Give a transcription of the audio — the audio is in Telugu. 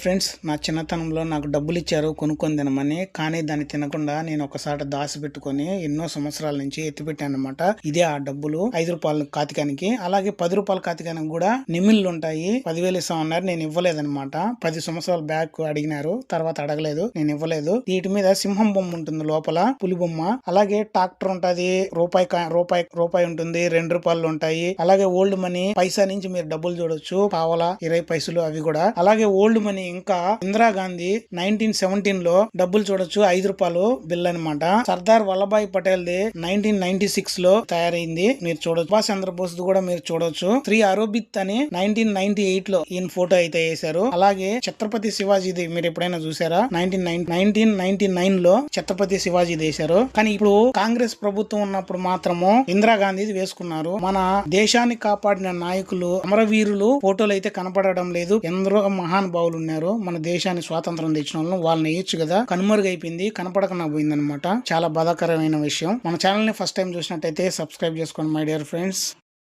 ఫ్రెండ్స్ నా చిన్నతనంలో నాకు డబ్బులు ఇచ్చారు కొనుక్కొని తినమని కానీ దాన్ని తినకుండా నేను ఒకసారి దాసి పెట్టుకొని ఎన్నో సంవత్సరాల నుంచి ఎత్తిపెట్టాను అనమాట ఇదే ఆ డబ్బులు. ఐదు రూపాయల కాతికానికి అలాగే పది రూపాయల కాతికానికి కూడా నిమిళ్ళు ఉంటాయి పదివేలు ఇస్తామన్నారు నేను ఇవ్వలేదన్నమాట. పది సంవత్సరాల బ్యాక్ అడిగినారు తర్వాత అడగలేదు నేను ఇవ్వలేదు. వీటి మీద సింహం బొమ్మ ఉంటుంది లోపల పులి బొమ్మ. అలాగే ట్రాక్టర్ ఉంటుంది రూపాయి కా- రూపాయి రూపాయి ఉంటుంది రెండు రూపాయలు ఉంటాయి. అలాగే ఓల్డ్ మనీ పైసా నుంచి మీరు డబ్బులు చూడొచ్చు పావల ఇరవై పైసలు అవి కూడా. అలాగే ఓల్డ్ మనీ ఇంకా ఇందిరాగాంధీ నైన్టీన్ సెవెంటీన్లో డబ్బులు చూడొచ్చు ఐదు రూపాయలు బిల్ అన్నమాట. Sardar Vallabhbhai Patel the nineteen ninety సిక్స్లో తయారైంది. మీరు చూడొచ్చు. సుభాష్ చంద్రబోస్ కూడా మీరు చూడొచ్చు. శ్రీ అరోబిత్ అని నైన్టీన్ నైన్టీ ఎయిట్లో ఈయన ఫోటో అయితే వేశారు. అలాగే ఛత్రపతి శివాజీది మీరు ఎప్పుడైనా చూసారా? నైన్టీన్ నైన్టీన్ నైన్టీ నైన్లో ఛత్రపతి శివాజీ వేశారు. కానీ ఇప్పుడు కాంగ్రెస్ ప్రభుత్వం ఉన్నప్పుడు మాత్రము ఇందిరాగాంధీ వేసుకున్నారు. మన దేశాన్ని కాపాడిన నాయకులు అమరవీరులు ఫోటోలు అయితే కనపడడం లేదు. ఎందరో మహానుభావులు ఉన్నారు. మన దేశాన్ని స్వాతంత్రం తెచ్చిన వాళ్ళు వాళ్ళని వేయచ్చు కదా. కనుమరుగైపోయింది కనపడకుండా పోయిందనమాట చాలా బాధాకరమైన విషయం. మన ఛానల్ని ఫస్ట్ టైం చూసినట్టయితే సబ్స్క్రైబ్ చేసుకోండి మై డియర్ ఫ్రెండ్స్